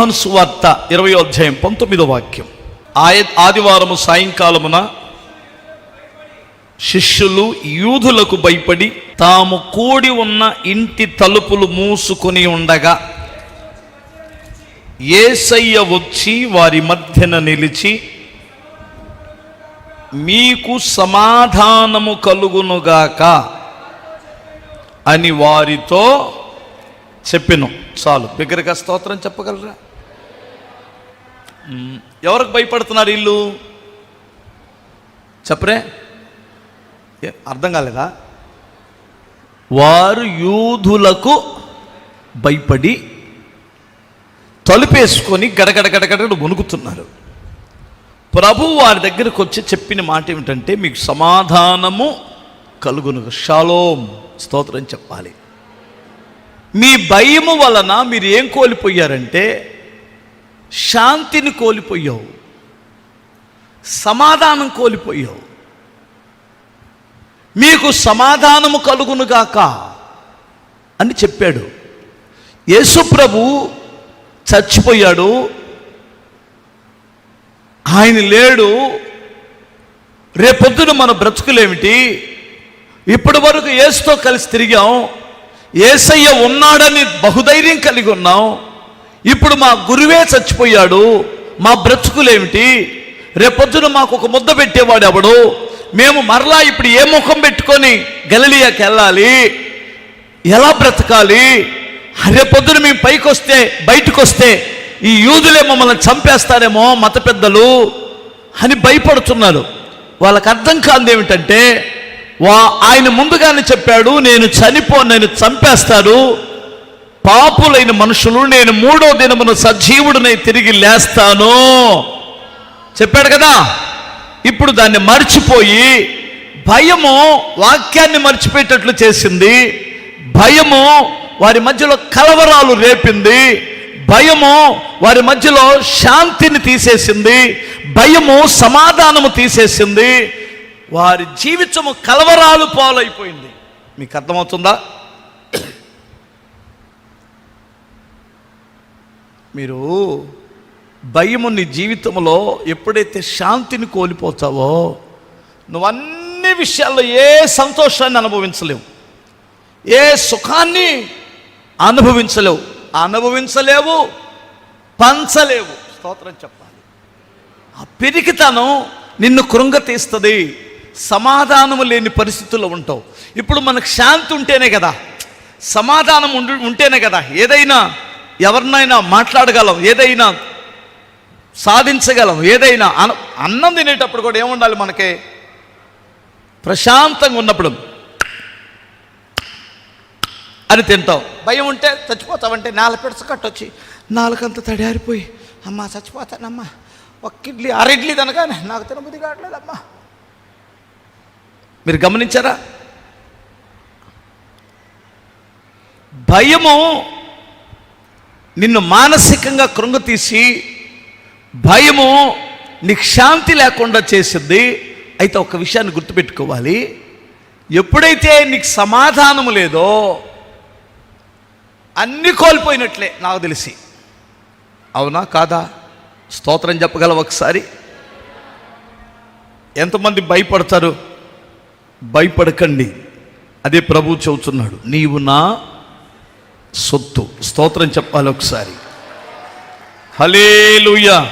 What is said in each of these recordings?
యోహన్ సువార్త ఇరవై అధ్యాయం పంతొమ్మిదో వాక్యం. ఆయ ఆదివారము సాయంకాలమున శిష్యులు యూదులకు భయపడి తాము కూడి ఉన్న ఇంటి తలుపులు మూసుకొని ఉండగా ఏసయ్య వచ్చి వారి మధ్యన నిలిచి మీకు సమాధానము కలుగునుగాక అని వారితో చెప్పిను. చాలు. బిగ్గరగా స్తోత్రం చెప్పగలరా? ఎవరికి భయపడుతున్నారు వీళ్ళు చెప్పరే. అర్థం కాలేదా? వారు యూదులకు భయపడి తలుపేసుకొని గడగడ గడగడ గొనుకుతున్నారు ప్రభు వారి దగ్గరకు వచ్చి చెప్పిన మాట ఏమిటంటే మీకు సమాధానము కలుగును. షాలోం. స్తోత్రం చెప్పాలి. మీ భయము వలన మీరు ఏం కోల్పోయారంటే శాంతిని కోల్పోయావు. సమాధానం కోల్పోయావు. మీకు సమాధానము కలుగునుగాక అని చెప్పాడు. యేసుప్రభు చచ్చిపోయాడు. ఆయన లేడు. రేపొద్దున మన బ్రతుకులేమిటి? ఇప్పటి వరకు ఏసుతో కలిసి తిరిగాం. ఏసయ్య ఉన్నాడని బహుధైర్యం కలిగి ఉన్నాం. ఇప్పుడు మా గురువే చచ్చిపోయాడు. మా బ్రతుకులేమిటి? రేపొద్దున మాకు ఒక ముద్ద పెట్టేవాడు ఎవడు? మేము మరలా ఇప్పుడు ఏ ముఖం పెట్టుకొని గలలియాకి వెళ్ళాలి? ఎలా బ్రతకాలి? రేపొద్దున మేము పైకి వస్తే బయటకు వస్తే ఈ యూదులే మమ్మల్ని చంపేస్తారేమో మత పెద్దలు అని భయపడుతున్నారు. వాళ్ళకి అర్థం కాదు ఏమిటంటే వా ఆయన ముందుగానే చెప్పాడు నేను చనిపో నేను చంపేస్తాడు పాపులైన మనుషులు నేను మూడో దినమున సజీవుడినై తిరిగి లేస్తాను. చెప్పాడు కదా? ఇప్పుడు దాన్ని మర్చిపోయి భయము వాక్యాన్ని మర్చిపోయేటట్లు చేసింది. భయము వారి మధ్యలో కలవరాలు రేపింది. భయము వారి మధ్యలో శాంతిని తీసేసింది. భయము సమాధానము తీసేసింది. వారి జీవితము కలవరాలు పాలైపోయింది. మీకు అర్థమవుతుందా? మీరు భయము నీ జీవితంలో ఎప్పుడైతే శాంతిని కోల్పోతావో నువ్వు అన్ని విషయాల్లో ఏ సంతోషాన్ని అనుభవించలేవు. ఏ సుఖాన్ని అనుభవించలేవు. అనుభవించలేవు పంచలేవు. స్తోత్రం చెప్పాలి. ఆ పెరిగితనం నిన్ను కృంగతీస్తుంది. సమాధానము లేని పరిస్థితుల్లో ఉంటావు. ఇప్పుడు మనకు శాంతి ఉంటేనే కదా. సమాధానం ఉంటేనే కదా. ఏదైనా ఎవరినైనా మాట్లాడగలం ఏదైనా సాధించగలం ఏదైనా అన అన్నం తినేటప్పుడు కూడా ఏముండాలి మనకి? ప్రశాంతంగా ఉన్నప్పుడు. అని తింటాం. భయం ఉంటే చచ్చిపోతావంటే నాలుగు పెడస కట్టొచ్చి నాలుకంత తడారిపోయి అమ్మా చచ్చిపోతానమ్మా. ఒక్క ఇడ్లీ అర ఇడ్లీ తినగానే నాకు తినబుద్ధి కావట్లేదమ్మా. మీరు గమనించారా? భయము నిన్ను మానసికంగా కృంగతీసి భయము నీకు శాంతి లేకుండా చేసింది అయితే ఒక విషయాన్ని గుర్తుపెట్టుకోవాలి. ఎప్పుడైతే నీకు సమాధానము లేదో అన్ని కోల్పోయినట్లే నాకు తెలిసి. అవునా కాదా? స్తోత్రం చెప్పగల ఒకసారి? ఎంతమంది భయపడతారు? భయపడకండి. అదే ప్రభు చెబుతున్నాడు నీవు నా సొత్తు. స్తోత్రం చెప్పాలి ఒకసారి. హలేలుయా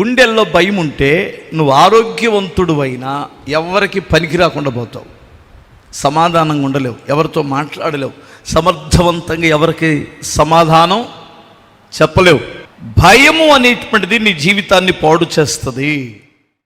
గుండెల్లో భయం ఉంటే నువ్వు ఆరోగ్యవంతుడు అయినా ఎవరికి పనికి రాకుండా పోతావు. సమాధానంగా ఉండలేవు ఎవరితో మాట్లాడలేవు సమర్థవంతంగా ఎవరికి సమాధానం చెప్పలేవు. భయము అనేటువంటిది నీ జీవితాన్ని పాడు చేస్తుంది.